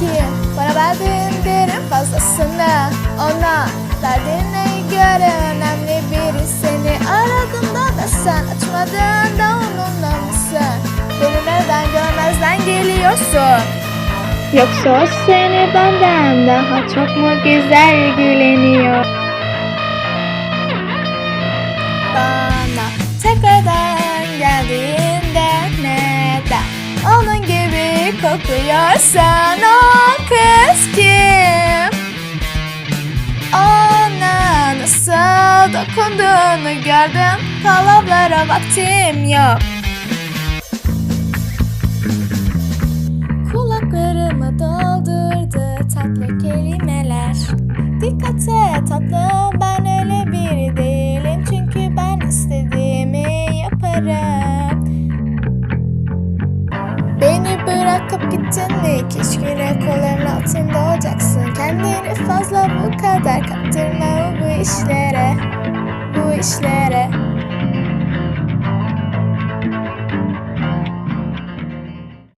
ki Bana verdiğin derin fazlasını. Ona derdine göre önemli biri Seni. Aradığımda da sen açmadığında onunla mısın Beni neden görmezden geliyorsun. Yoksa seni benden daha çok mu güzel ilgileniyor? Kokuyorsan o kız kim? Ona nasıl dokunduğunu gördüm Kalavlara vaktim yok Kulaklarımı doldurdu tatlı kelimeler Dikkat et tatlım ben bırakıp gittin mi? Keşke kolların altında olacaksın. Kendini fazla bu kadar kaptırma bu işlere. Bu işlere